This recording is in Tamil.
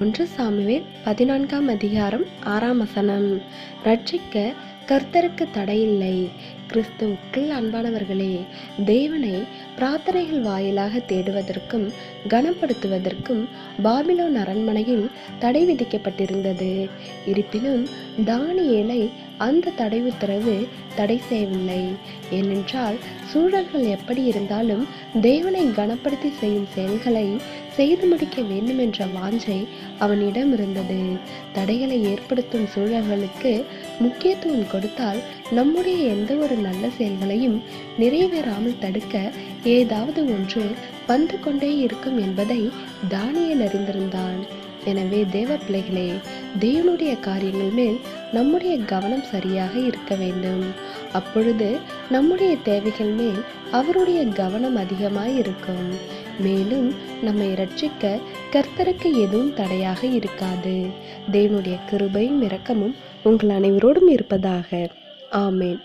ஒன்று சாமுவேல் பதினான்காம் அதிகாரம் ஆறாம் வசனம். ரட்சிக்க கர்த்தருக்கு தடையில்லை. கிறிஸ்துவுக்குள் அன்பானவர்களே தேவனை பிரார்த்தனைகள் வாயிலாக தேடுவதற்கும் கனப்படுத்துவதற்கும் பாபிலோன் அரண்மனையில் தடை விதிக்கப்பட்டிருந்தது. இருப்பினும் தானியேலை அந்த தடை உத்தரவு தடை செய்யவில்லை. ஏனென்றால் சூழல்கள் எப்படி இருந்தாலும் தேவனை கனப்படுத்தி செய்யும் செயல்களை செய்து முடிக்க வேண்டும் என்ற வாஞ்சை அவனிடம் இருந்தது தடைகளை ஏற்படுத்தும் சூழல்களுக்கு முக்கியத்துவம் கொடுத்தால் நம்முடைய எந்த ஒரு நல்ல செயல்களையும் நிறைவேறாமல் தடுக்க ஏதாவது ஒன்று வந்து கொண்டே இருக்கும் என்பதை தானியல் அறிந்திருந்தான். எனவே தேவ பிள்ளைகளே தேவனுடைய காரியங்கள் மேல் நம்முடைய கவனம் சரியாக இருக்க வேண்டும். அப்பொழுது நம்முடைய தேவைகள் மேல் அவருடைய கவனம் அதிகமாய் இருக்கும் மேலும் நம்மை ரட்சிக்க கர்த்தருக்கு எதுவும் தடையாக இருக்காது. தேவனுடைய கிருபையும் இரக்கமும் உங்கள் அனைவரோடும் இருப்பதாக. ஆமேன்.